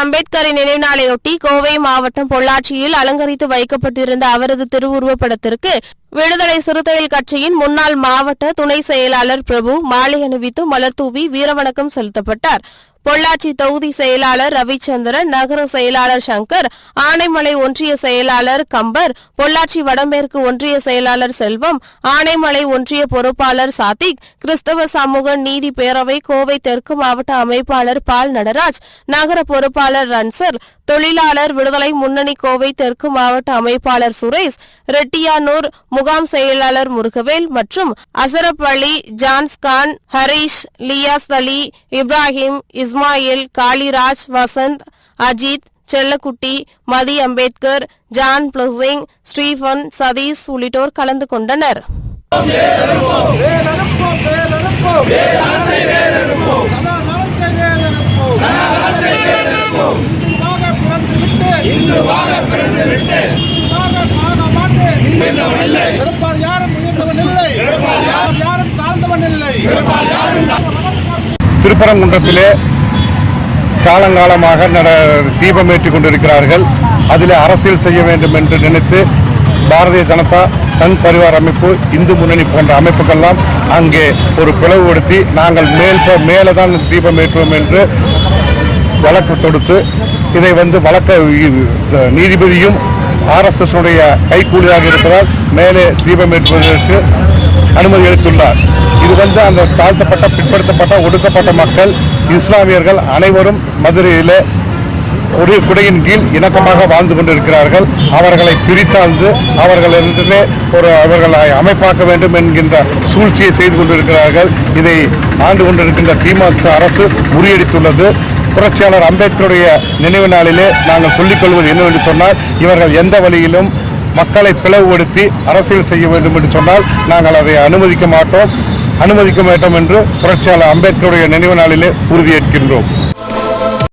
அம்பேத்கரின் நினைவு நாளையொட்டி கோவை மாவட்டம் பொள்ளாச்சியில் அலங்கரித்து வைக்கப்பட்டிருந்த அவரது திருவுருவப் படத்திற்கு விடுதலை சிறுத்தைகள் கட்சியின் முன்னாள் மாவட்ட துணை செயலாளர் பிரபு மாலை அணிவித்து மலர்தூவி வீரவணக்கம் செலுத்தப்பட்டார். பொள்ளாச்சி தொகுதி செயலாளர் ரவிச்சந்திரன் நகர செயலாளர் சங்கர் ஆனைமலை ஒன்றிய செயலாளர் கம்பர் பொள்ளாச்சி வடமேற்கு ஒன்றிய செயலாளர் செல்வம் ஆனைமலை ஒன்றிய பொறுப்பாளர் சாத்திக் கிறிஸ்தவ சமூக நீதி பேரவை கோவை தெற்கு மாவட்ட அமைப்பாளர் பால் நடராஜ் நகர பொறுப்பாளர் ரன்சர் தொழிலாளர் விடுதலை முன்னணி கோவை தெற்கு மாவட்ட அமைப்பாளர் சுரேஷ் ரெட்டியானூர் முகாம் செயலாளர் முருகவேல் மற்றும் அசரப் அலி ஜான்ஸ்கான் Harish Liyas Ali Ibrahim Ismail Kaliraj Vasanth Ajith Chellakutty Mathi Ambedkar John Blessing Stephen Sathish உள்ளிட்டோர் கலந்து கொண்டனர். திருப்பரங்குன்றத்திலே காலங்காலமாக நட தீபம் ஏற்றிக் கொண்டிருக்கிறார்கள். அதில் அரசியல் செய்ய வேண்டும் என்று நினைத்து பாரதிய ஜனதா சன் பரிவார் அமைப்பு இந்து முன்னணி போன்ற அமைப்புகள்லாம் அங்கே ஒரு பிளவுபடுத்தி நாங்கள் மேல் மேலே தான் தீபம் ஏற்றுவோம் என்று வழக்கு தொடுத்து இதை வந்து வழக்க நீதிபதியும் ஆர்எஸ்எஸ் உடைய கைக்கூலியாக இருக்கிறார். மேலே தீபம் ஏற்றுவதற்கு அனுமதி அளித்துள்ளார். இது வந்து அந்த தாழ்த்தப்பட்ட பிற்படுத்தப்பட்ட ஒடுக்கப்பட்ட மக்கள் இஸ்லாமியர்கள் அனைவரும் மதுரையிலே ஒரு குடையின் கீழ் இணக்கமாக வாழ்ந்து கொண்டிருக்கிறார்கள். அவர்களை பிரித்தாழ்ந்து அவர்களிடத்திலே ஒரு அவர்களை அமைப்பாக்க வேண்டும் என்கின்ற சூழ்ச்சியை செய்து கொண்டிருக்கிறார்கள். இதை ஆண்டு கொண்டிருக்கின்ற திமுக அரசு முறியடித்துள்ளது. புரட்சியாளர் அம்பேத்கருடைய நினைவு நாளிலே நாங்கள் சொல்லிக் கொள்வது என்னவென்று சொன்னால் இவர்கள் எந்த வழியிலும் மக்களை பிளவுபடுத்தி அரசியல் செய்ய வேண்டும் என்று சொன்னால் நாங்கள் அதை அனுமதிக்க மாட்டோம். அனுமதிக்க மாட்டோம் என்று புரட்சியாளர் அம்பேத்கருடைய நினைவு நாளிலே உறுதியேற்கின்றோம்.